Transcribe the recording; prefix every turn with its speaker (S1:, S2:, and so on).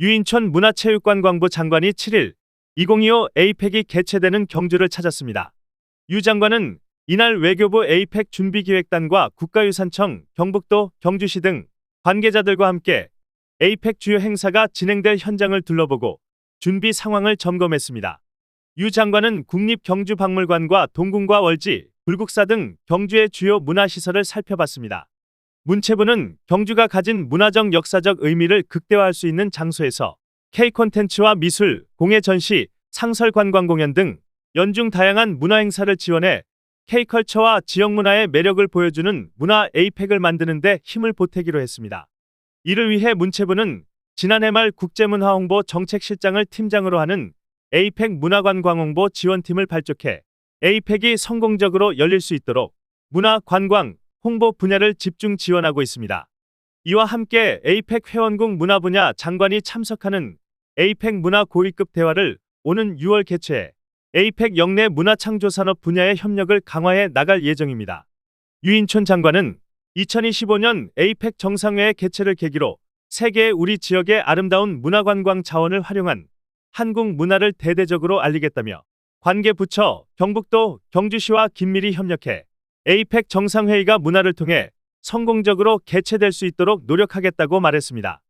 S1: 유인촌 문화체육관광부 장관이 7일 2025 에이펙이 개최되는 경주를 찾았습니다. 유 장관은 이날 외교부 에이펙 준비기획단과 국가유산청, 경북도, 경주시 등 관계자들과 함께 에이펙 주요 행사가 진행될 현장을 둘러보고 준비 상황을 점검했습니다. 유 장관은 국립경주박물관과 동궁과 월지, 불국사 등 경주의 주요 문화시설을 살펴봤습니다. 문체부는 경주가 가진 문화적 역사적 의미를 극대화할 수 있는 장소에서 K 콘텐츠와 미술, 공예 전시, 상설 관광 공연 등 연중 다양한 문화 행사를 지원해 K컬처와 지역 문화의 매력을 보여주는 문화 에이펙을 만드는 데 힘을 보태기로 했습니다. 이를 위해 문체부는 지난해 말 국제문화 홍보 정책실장을 팀장으로 하는 에이펙 문화관광 홍보 지원팀을 발족해 에이펙이 성공적으로 열릴 수 있도록 문화, 관광, 홍보 분야를 집중 지원하고 있습니다. 이와 함께 에이펙 회원국 문화 분야 장관이 참석하는 에이펙 문화 고위급 대화를 오는 6월 개최해 에이펙 영내 문화창조산업 분야의 협력을 강화해 나갈 예정입니다. 유인촌 장관은 2025년 에이펙 정상회의 개최를 계기로 세계의 우리 지역의 아름다운 문화관광 자원을 활용한 한국 문화를 대대적으로 알리겠다며 관계 부처, 경북도, 경주시와 긴밀히 협력해 에이펙 정상회의가 문화를 통해 성공적으로 개최될 수 있도록 노력하겠다고 말했습니다.